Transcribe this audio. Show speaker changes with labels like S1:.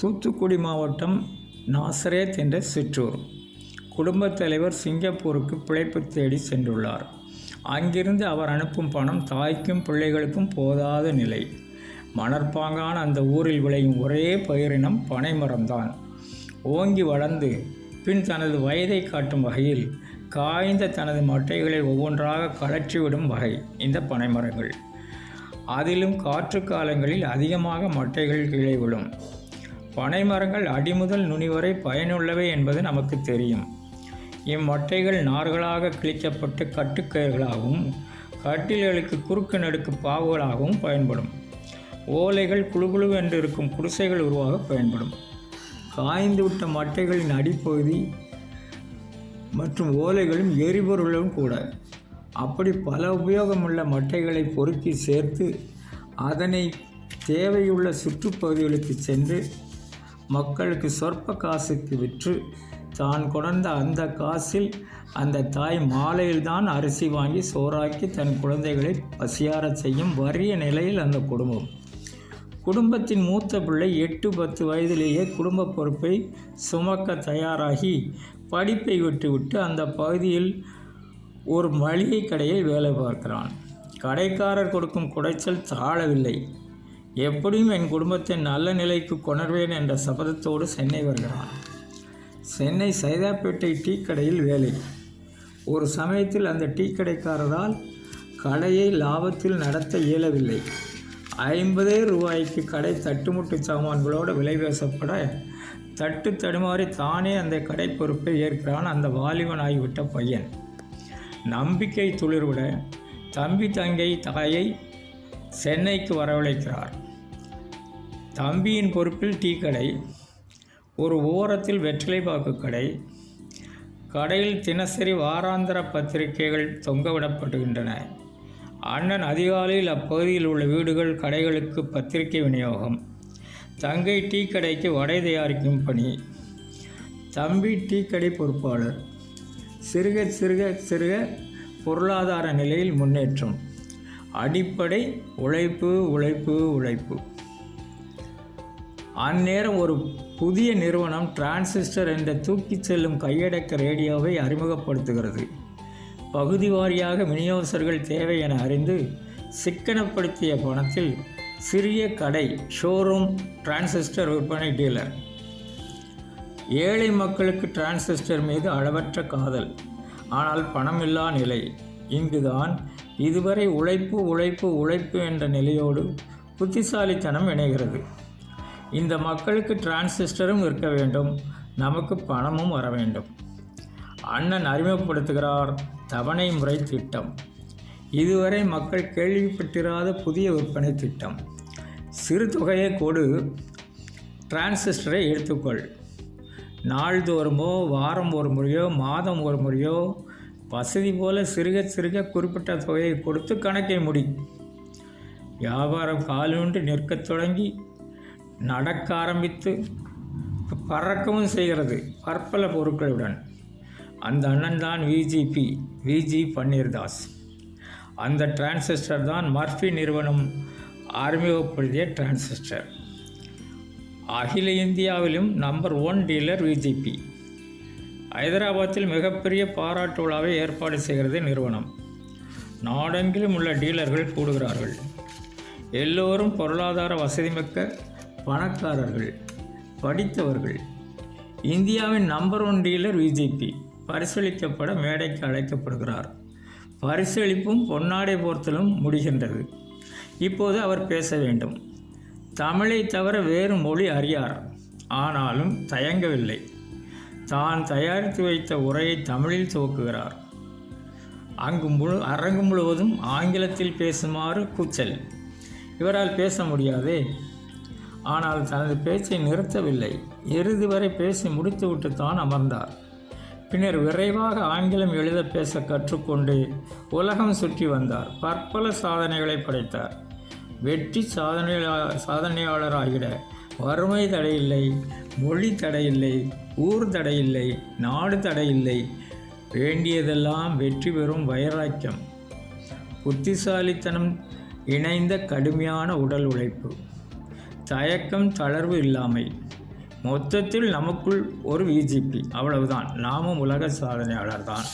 S1: தூத்துக்குடி மாவட்டம் நாசரேத் என்ற சிற்றூர். குடும்பத் தலைவர் சிங்கப்பூருக்கு பிழைப்பு தேடி சென்றுள்ளார். அங்கிருந்து அவர் அனுப்பும் பணம் தாய்க்கும் பிள்ளைகளுக்கும் போதாத நிலை. மணற்பாங்கான அந்த ஊரில் விளையும் ஒரே பயிரினம் பனைமரம்தான் ஓங்கி வளர்ந்து பின் தனது வயதை காட்டும் வகையில் காய்ந்த தனது மட்டைகளை ஒவ்வொன்றாக கலற்றிவிடும் வகை இந்த பனைமரங்கள் அதிலும் காற்று காலங்களில் அதிகமாக மட்டைகள் கீழே விழும். பனைமரங்கள் அடிமுதல் நுனி வரை பயனுள்ளவை என்பது நமக்கு தெரியும். இம்மட்டைகள் நார்களாக கிழிக்கப்பட்டு கட்டுக்கயிர்களாகவும் கட்டில்களுக்கு குறுக்கு நடுக்கு பாவுகளாகவும் பயன்படும். ஓலைகள் குழுகுழு என்று இருக்கும் குடிசைகள் உருவாக பயன்படும். காய்ந்து விட்ட மட்டைகளின் அடிப்பகுதி மற்றும் ஓலைகளும் எரிபொருளும் கூட. அப்படி பல உபயோகமுள்ள மட்டைகளை பொறுக்கி சேர்த்து அதனை தேவையுள்ள சுற்றுப்பகுதிகளுக்கு சென்று மக்களுக்கு சொற்ப காசுக்கு விற்று தான் கொணர்ந்த அந்த காசில் அந்த தாய் மாலையில்தான் அரிசி வாங்கி சோறாக்கி தன் குழந்தைகளை பசியாரச் செய்யும் வறிய நிலையில் அந்த குடும்பம். குடும்பத்தின் மூத்த பிள்ளை எட்டு பத்து வயதிலேயே குடும்ப பொறுப்பை சுமக்க தயாராகி படிப்பை விட்டுவிட்டு அந்த பகுதியில் ஒரு மளிகை கடையில் வேலை பார்க்கிறான். கடைக்காரர் கொடுக்கும் குடைச்சல் தாழவில்லை. எப்படியும் என் குடும்பத்தை நல்ல நிலைக்கு கொணர்வேன் என்ற சபதத்தோடு சென்னை வருகிறான். சென்னை சைதாப்பேட்டை டீ கடையில் வேலை. ஒரு சமயத்தில் அந்த டீ கடைக்காரரால் கடையை லாபத்தில் நடத்த இயலவில்லை. ஐம்பதே ரூபாய்க்கு கடை தட்டுமுட்டு சாமான்களோடு விலை பேசப்பட தட்டு தடுமாறி தானே அந்த கடை பொறுப்பை ஏற்கிறான் அந்த வாலிபன் ஆகிவிட்ட பையன். நம்பிக்கை துளிர்விட தம்பி தங்கை தாயை சென்னைக்கு வரவழைக்கிறார். தம்பியின் பொறுப்பில் டீ கடை ஒரு ஓரத்தில் வெற்றிலைப்பாக்கு கடை கடையில் தினசரி வாராந்திர பத்திரிகைகள் தொங்கவிடப்படுகின்றன. அண்ணன் அதிகாலையில் அப்பகுதியில் உள்ள வீடுகள் கடைகளுக்கு பத்திரிகை விநியோகம். தங்கை டீ கடைக்கு வடை தயாரிக்கும் பணி. தம்பி டீ கடை பொறுப்பாளர். சிறுக சிறுக சிறுக பொருளாதார நிலையில் முன்னேற்றம். அடிப்படை உழைப்பு உழைப்பு உழைப்பு. அந்நேரம் ஒரு புதிய நிறுவனம் டிரான்சிஸ்டர் என்ற தூக்கிச் செல்லும் கையடக்க ரேடியோவை அறிமுகப்படுத்துகிறது. பகுதி வாரியாக விநியோகஸ்தர்கள் தேவை என அறிந்து சிக்கனப்படுத்திய பணத்தில் சிறிய கடை ஷோரூம் டிரான்சிஸ்டர் விற்பனை டீலர் ஏழை மக்களுக்கு டிரான்சிஸ்டர் மீது அளவற்ற காதல். ஆனால் பணமில்லா நிலை. இங்குதான் இதுவரை உழைப்பு உழைப்பு உழைப்பு என்ற நிலையோடு புத்திசாலித்தனம் இணைகிறது. இந்த மக்களுக்கு டிரான்சிஸ்டரும் இருக்க வேண்டும். நமக்கு பணமும் வர வேண்டும். அண்ணன் அறிமுகப்படுத்துகிறார் தவணை முறை திட்டம். இதுவரை மக்கள் கேள்விப்பட்டிராத புதிய விற்பனை திட்டம். சிறு தொகையை கொடு. டிரான்சிஸ்டரை எடுத்துக்கொள். நாள்தோறுமோ வாரம் ஒரு முறையோ மாதம் ஒரு முறையோ வசதி போல சிறுக சிறுக குறிப்பிட்ட தொகையை கொடுத்து கணக்கை முடி. வியாபாரம் காலூன்றி நிற்கத் தொடங்கி நடக்க ஆரம்பித்து பறக்கவும் செய்கிறது பற்பல பொருட்களுடன். அந்த அண்ணன் தான் விஜிபி விஜி பன்னீர்தாஸ். அந்த டிரான்சிஸ்டர் தான் மர்ஃபி நிறுவனம் அறிமுகப்படுத்திய டிரான்சிஸ்டர். அகில இந்தியாவிலும் நம்பர் ஒன் டீலர் விஜிபி ஹைதராபாத்தில் மிகப்பெரிய பாராட்டு விழாவை ஏற்பாடு செய்கிறது நிறுவனம். நாடெங்கிலும் உள்ள டீலர்கள் கூடுகிறார்கள். எல்லோரும் பொருளாதார வசதிமிக்க பணக்காரர்கள் படித்தவர்கள். இந்தியாவின் நம்பர் ஒன் டீலர் விஜிபி. பரிசளிக்கப்பட மேடைக்கு அழைக்கப்படுகிறார். பரிசளிப்பும் பொன்னாடை போர்த்தலும் முடிகின்றது. இப்போது அவர் பேச வேண்டும். தமிழை தவிர வேறு மொழி அறியார். ஆனாலும் தயங்கவில்லை. தான் தயாரித்து வைத்த உரையை தமிழில் துவக்குகிறார். அங்கு முழு அரங்கு முழுவதும் ஆங்கிலத்தில் பேசுமாறு கூச்சல். இவரால் பேச முடியாதே. ஆனால் தனது பேச்சை நிறுத்தவில்லை. இறுதி வரை பேசி முடித்துவிட்டு தான் அமர்ந்தார். பின்னர் விரைவாக ஆங்கிலம் எழுத பேச கற்றுக்கொண்டு உலகம் சுற்றி வந்தார். பற்பல சாதனைகளை படைத்தார். வெற்றி சாதனையா சாதனையாளராகிட வறுமை தடையில்லை மொழி தடையில்லை ஊர் தடையில்லை நாடு தடையில்லை. வேண்டியதெல்லாம் வெற்றி பெறும் வைராக்கியம். புத்திசாலித்தனம் இணைந்த கடுமையான உடல் உழைப்பு. தயக்கம் தளர்வு இல்லாமை. மொத்தத்தில் நமக்குள் ஒரு விஜிபி அவ்வளவுதான். நாமும் உலக சாதனையாளர் தான்.